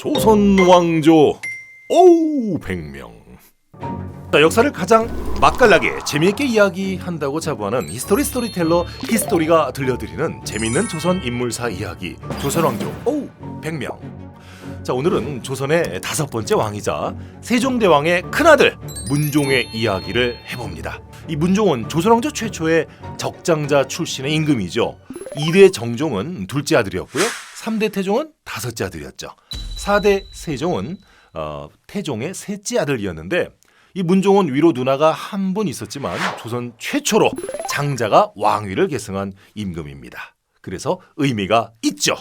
조선 왕조. 오우 백명. 자, 역사를 가장 맛깔나게 재미있게 이야기한다고 자부하는 히스토리 스토리텔러 히스토리가 들려드리는 재미있는 조선 인물사 이야기. 조선 왕조. 오우 백명. 자 오늘은 조선의 다섯 번째 왕이자 세종대왕의 큰아들 문종의 이야기를 해봅니다. 이 문종은 조선 왕조 최초의 적장자 출신의 임금이죠. 2대 정종은 둘째 아들이었고요. 3대 태종은 다섯째 아들이었죠 4대 세종은 어, 태종의 셋째 아들이었는데 이 문종은 위로 누나가 한 분 있었지만 조선 최초로 장자가 왕위를 계승한 임금입니다. 그래서 의미가 있죠.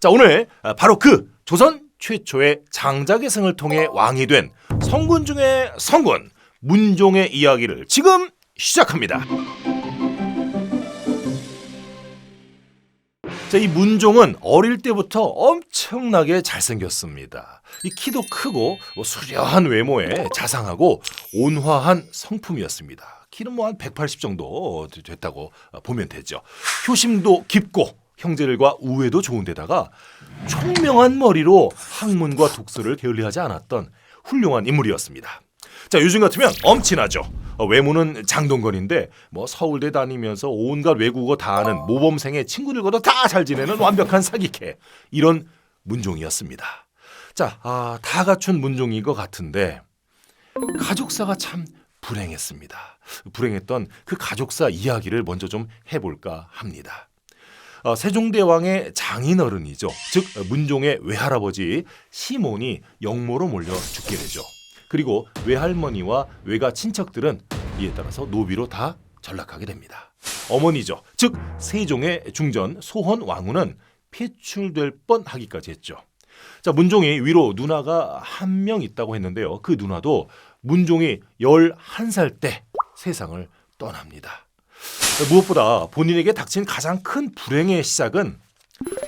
자 오늘 아, 바로 그 조선 최초의 장자 계승을 통해 왕이 된 성군 중의 성군 문종의 이야기를 지금 시작합니다. 자, 이 문종은 어릴 때부터 엄청나게 잘생겼습니다. 이 키도 크고 뭐 수려한 외모에 자상하고 온화한 성품이었습니다. 키는 뭐 한 180 정도 됐다고 보면 되죠. 효심도 깊고 형제들과 우애도 좋은데다가 총명한 머리로 학문과 독서를 게을리하지 않았던 훌륭한 인물이었습니다. 자 요즘 같으면 엄친하죠. 어, 외모는 장동건인데 뭐 서울대 다니면서 온갖 외국어 다 아는 모범생의 친구들과도 다 잘 지내는 완벽한 사기캐 이런 문종이었습니다. 자, 아, 다 갖춘 문종인 것 같은데 가족사가 참 불행했습니다. 불행했던 그 가족사 이야기를 먼저 좀 해볼까 합니다. 어, 세종대왕의 장인어른이죠. 즉 문종의 외할아버지 시몬이 영모로 몰려 죽게 되죠. 그리고 외할머니와 외가 친척들은 이에 따라서 노비로 다 전락하게 됩니다. 어머니죠. 즉 세종의 중전 소헌 왕후는 폐출될 뻔하기까지 했죠. 자 문종이 위로 누나가 한 명 있다고 했는데요. 그 누나도 문종이 11살 때 세상을 떠납니다. 무엇보다 본인에게 닥친 가장 큰 불행의 시작은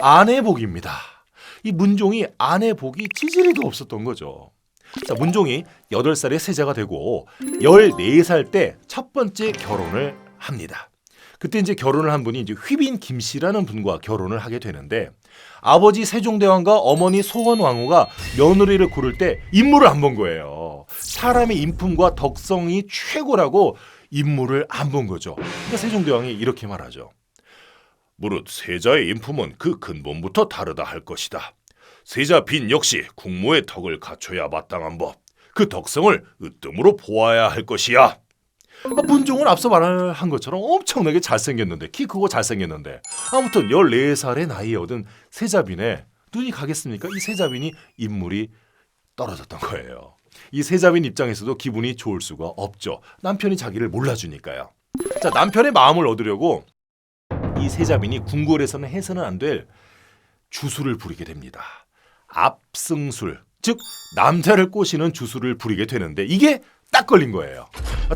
아내 복입니다. 이 문종이 아내 복이 찌질이도 없었던 거죠. 자, 문종이 8살에 세자가 되고 14살 때 첫 번째 결혼을 합니다. 그때 이제 결혼을 한 분이 이제 휘빈 김씨라는 분과 결혼을 하게 되는데 아버지 세종대왕과 어머니 소헌왕후가 며느리를 고를 때 인물을 안 본 거예요. 사람의 인품과 덕성이 최고라고 인물을 안 본 거죠. 그러니까 세종대왕이 이렇게 말하죠. 무릇 세자의 인품은 그 근본부터 다르다 할 것이다. 세자 빈 역시 국모의 덕을 갖춰야 마땅한 법. 그 덕성을 으뜸으로 보아야 할 것이야. 아, 문종은 앞서 말한 것처럼 엄청나게 잘생겼는데 키 크고 잘생겼는데 아무튼 14살의 나이에 얻은 세자빈에 눈이 가겠습니까? 이 세자빈이 인물이 떨어졌던 거예요. 이 세자빈 입장에서도 기분이 좋을 수가 없죠. 남편이 자기를 몰라주니까요. 자 남편의 마음을 얻으려고 이 세자빈이 궁궐에서는 해서는 안 될 주술을 부리게 됩니다. 압승술, 즉 남자를 꼬시는 주술을 부리게 되는데 이게 딱 걸린 거예요.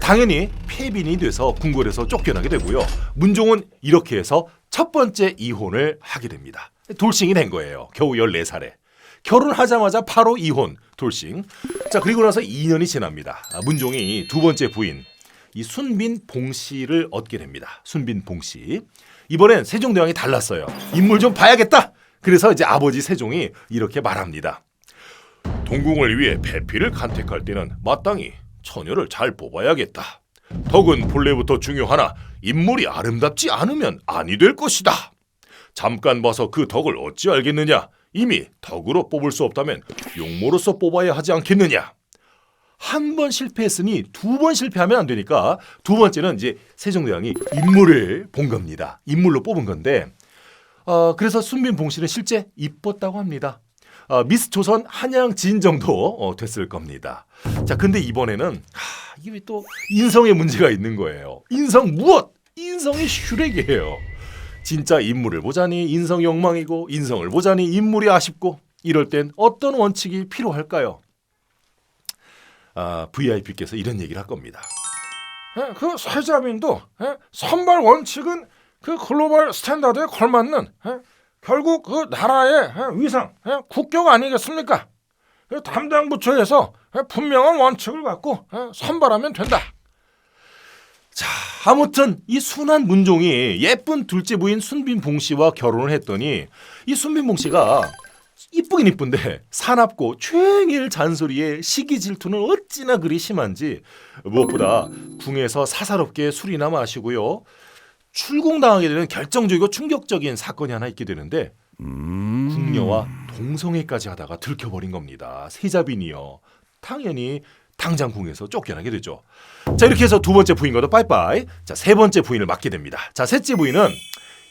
당연히 폐빈이 돼서 궁궐에서 쫓겨나게 되고요. 문종은 이렇게 해서 첫 번째 이혼을 하게 됩니다. 돌싱이 된 거예요. 겨우 14살에. 결혼하자마자 바로 이혼, 돌싱. 자, 그리고 나서 2년이 지납니다. 아, 문종이 두 번째 부인 이 순빈 봉씨를 얻게 됩니다. 순빈 봉씨. 이번엔 세종대왕이 달랐어요. 인물 좀 봐야겠다. 그래서 이제 아버지 세종이 이렇게 말합니다. 동궁을 위해 배필을 간택할 때는 마땅히 처녀를 잘 뽑아야겠다. 덕은 본래부터 중요하나 인물이 아름답지 않으면 아니 될 것이다. 잠깐 봐서 그 덕을 어찌 알겠느냐? 이미 덕으로 뽑을 수 없다면 용모로서 뽑아야 하지 않겠느냐? 한 번 실패했으니 두 번 실패하면 안 되니까 두 번째는 이제 세종대왕이 인물을 본 겁니다. 인물로 뽑은 건데 어, 그래서 순빈 봉씨는 실제 이뻤다고 합니다. 어, 미스 조선 한양 진 정도 어, 됐을 겁니다. 자, 근데 이번에는 하, 이게 또 인성에 문제가 있는 거예요. 인성 무엇? 인성이 슈렉이에요. 진짜 인물을 보자니 인성이 엉망이고 인성을 보자니 인물이 아쉽고 이럴 땐 어떤 원칙이 필요할까요? 아, VIP께서 이런 얘기를 할 겁니다. 예, 그 세자빈도 예, 선발 원칙은 그 글로벌 스탠다드에 걸맞는 예, 결국 그 나라의 예, 위상, 예, 국격 아니겠습니까? 그 담당 부처에서 예, 분명한 원칙을 갖고 예, 선발하면 된다. 자, 아무튼 이 순한 문종이 예쁜 둘째 부인 순빈봉 씨와 결혼을 했더니 이 순빈봉 씨가 이쁘긴 이쁜데 사납고 종일 잔소리에 시기 질투는 어찌나 그리 심한지 무엇보다 궁에서 사사롭게 술이나 마시고요. 출궁당하게 되는 결정적이고 충격적인 사건이 하나 있게 되는데 음. 궁녀와 동성애까지 하다가 들켜버린 겁니다. 세자빈이요. 당연히 당장 궁에서 쫓겨나게 되죠. 자 이렇게 해서 두 번째 부인과도 빠이빠이. 자세 번째 부인을 맡게 됩니다. 자 셋째 부인은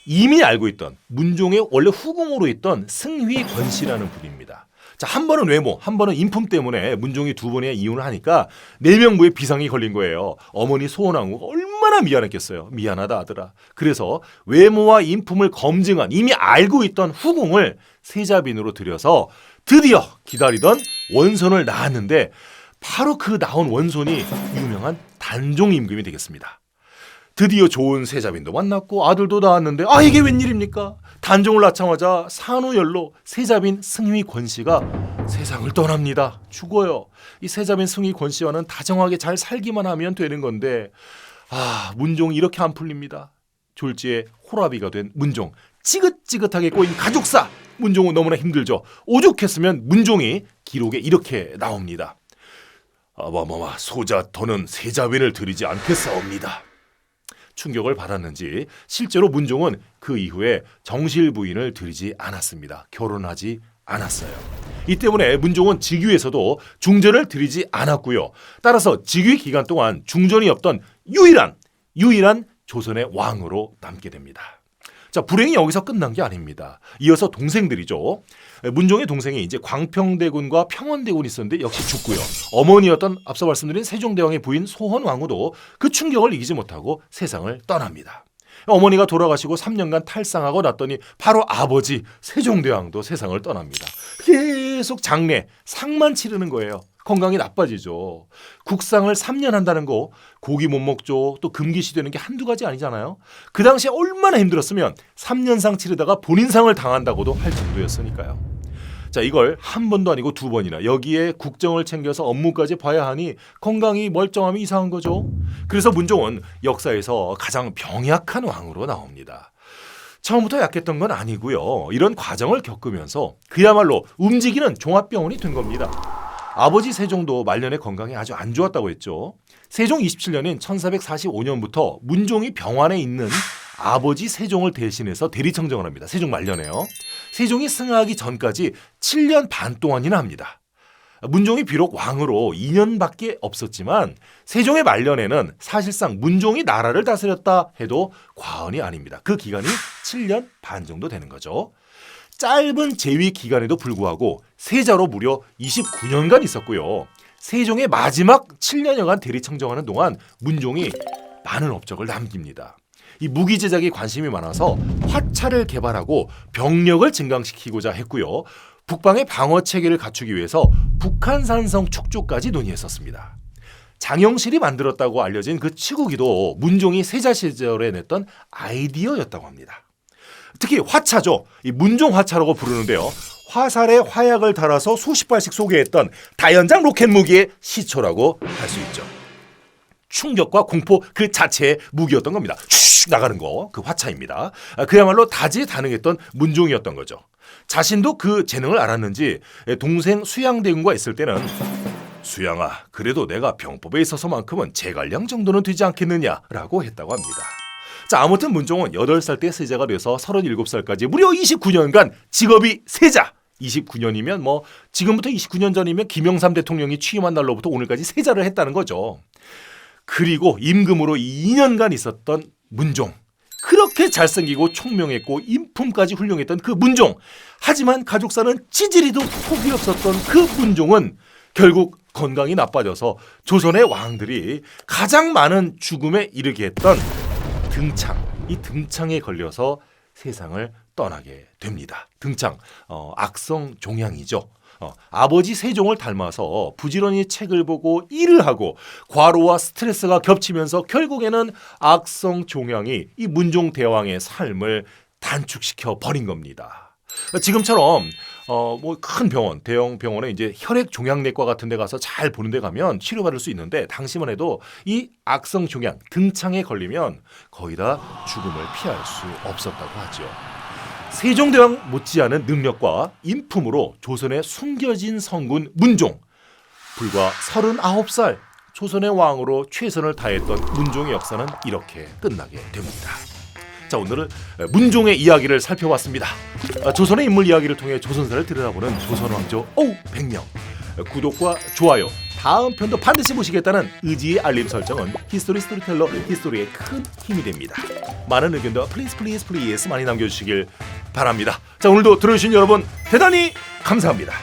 이미 알고 있던 문종의 원래 후궁으로 있던 승휘 권씨라는 분입니다. 자, 한 번은 외모, 한 번은 인품 때문에 문종이 두 번이나 이혼을 하니까 내명부에 비상이 걸린 거예요. 어머니 소원왕후가 얼마나 미안했겠어요. 미안하다 아들아. 그래서 외모와 인품을 검증한 이미 알고 있던 후궁을 세자빈으로 들여서 드디어 기다리던 원손을 낳았는데 바로 그 나온 원손이 유명한 단종 임금이 되겠습니다. 드디어 좋은 세자빈도 만났고 아들도 낳았는데 아 이게 웬일입니까? 단종을 낳자마자 산후열로 세자빈 승휘 권씨가 세상을 떠납니다. 죽어요. 이 세자빈 승휘 권씨와는 다정하게 잘 살기만 하면 되는 건데 아 문종이 이렇게 안 풀립니다. 졸지에 호라비가 된 문종 찌긋찌긋하게 꼬인 가족사 문종은 너무나 힘들죠. 오죽했으면 문종이 기록에 이렇게 나옵니다. 아마마마 소자 더는 세자빈을 드리지 않겠사옵니다. 충격을 받았는지 실제로 문종은 그 이후에 정실 부인을 들이지 않았습니다. 결혼하지 않았어요. 이 때문에 문종은 직위에서도 중전을 들이지 않았고요. 따라서 직위 기간 동안 중전이 없던 유일한 유일한 조선의 왕으로 남게 됩니다. 자, 불행이 여기서 끝난 게 아닙니다. 이어서 동생들이죠. 문종의 동생이 이제 광평대군과 평원대군이 있었는데 역시 죽고요. 어머니였던 앞서 말씀드린 세종대왕의 부인 소헌왕후도 그 충격을 이기지 못하고 세상을 떠납니다. 어머니가 돌아가시고 3년간 탈상하고 났더니 바로 아버지 세종대왕도 세상을 떠납니다. 계속 장례, 상만 치르는 거예요. 건강이 나빠지죠. 국상을 3년 한다는 거 고기 못 먹죠. 또 금기시 되는 게 한두 가지 아니잖아요. 그 당시에 얼마나 힘들었으면 3년상 치르다가 본인상을 당한다고도 할 정도였으니까요. 자, 이걸 한 번도 아니고 두 번이나 여기에 국정을 챙겨서 업무까지 봐야 하니 건강이 멀쩡함이 이상한 거죠. 그래서 문종은 역사에서 가장 병약한 왕으로 나옵니다. 처음부터 약했던 건 아니고요. 이런 과정을 겪으면서 그야말로 움직이는 종합병원이 된 겁니다. 아버지 세종도 말년에 건강이 아주 안 좋았다고 했죠. 세종 27년인 1445년부터 문종이 병환에 있는 아버지 세종을 대신해서 대리청정을 합니다. 세종 말년에요. 세종이 승하하기 전까지 7년 반 동안이나 합니다. 문종이 비록 왕으로 2년밖에 없었지만 세종의 말년에는 사실상 문종이 나라를 다스렸다 해도 과언이 아닙니다. 그 기간이 7년 반 정도 되는 거죠. 짧은 재위 기간에도 불구하고 세자로 무려 29년간 있었고요. 세종의 마지막 7년여간 대리청정하는 동안 문종이 많은 업적을 남깁니다. 이 무기 제작에 관심이 많아서 화차를 개발하고 병력을 증강시키고자 했고요. 북방의 방어 체계를 갖추기 위해서 북한산성 축조까지 논의했었습니다. 장영실이 만들었다고 알려진 그 치구기도 문종이 세자 시절에 냈던 아이디어였다고 합니다. 특히 화차죠. 이 문종 화차라고 부르는데요. 화살에 화약을 달아서 수십 발씩 소개했던 다연장 로켓 무기의 시초라고 할 수 있죠. 충격과 공포 그 자체의 무기였던 겁니다. 슉 나가는 거 그 화차입니다. 아, 그야말로 다재다능했던 문종이었던 거죠. 자신도 그 재능을 알았는지 동생 수양대군과 있을 때는 수양아 그래도 내가 병법에 있어서만큼은 제갈량 정도는 되지 않겠느냐라고 했다고 합니다. 자 아무튼 문종은 8살 때 세자가 돼서 37살까지 무려 29년간 직업이 세자 29년이면 뭐 지금부터 29년 전이면 김영삼 대통령이 취임한 날로부터 오늘까지 세자를 했다는 거죠. 그리고 임금으로 2년간 있었던 문종. 그렇게 잘생기고 총명했고 인품까지 훌륭했던 그 문종. 하지만 가족사는 찌질이도 폭이 없었던 그 문종은 결국 건강이 나빠져서 조선의 왕들이 가장 많은 죽음에 이르게 했던 등창. 이 등창에 걸려서 세상을 떠나게 됩니다. 등창, 어, 악성 종양이죠. 어, 아버지 세종을 닮아서 부지런히 책을 보고 일을 하고 과로와 스트레스가 겹치면서 결국에는 악성 종양이 이 문종 대왕의 삶을 단축시켜 버린 겁니다. 지금처럼 어 뭐 큰 병원, 대형 병원에 이제 혈액 종양내과 같은 데 가서 잘 보는 데 가면 치료받을 수 있는데 당시만 해도 이 악성 종양 등창에 걸리면 거의 다 죽음을 피할 수 없었다고 하죠. 세종대왕 못지않은 능력과 인품으로 조선에 숨겨진 성군 문종. 불과 39살 조선의 왕으로 최선을 다했던 문종의 역사는 이렇게 끝나게 됩니다. 자 오늘은 문종의 이야기를 살펴봤습니다. 아, 조선의 인물 이야기를 통해 조선사를 들여다보는 조선왕조 오 백명 구독과 좋아요 다음 편도 반드시 보시겠다는 의지의 알림 설정은 히스토리 스토리텔러 히스토리에 큰 힘이 됩니다. 많은 의견도 플리즈 플리즈 플리즈 많이 남겨주시길 바랍니다. 자 오늘도 들어주신 여러분 대단히 감사합니다.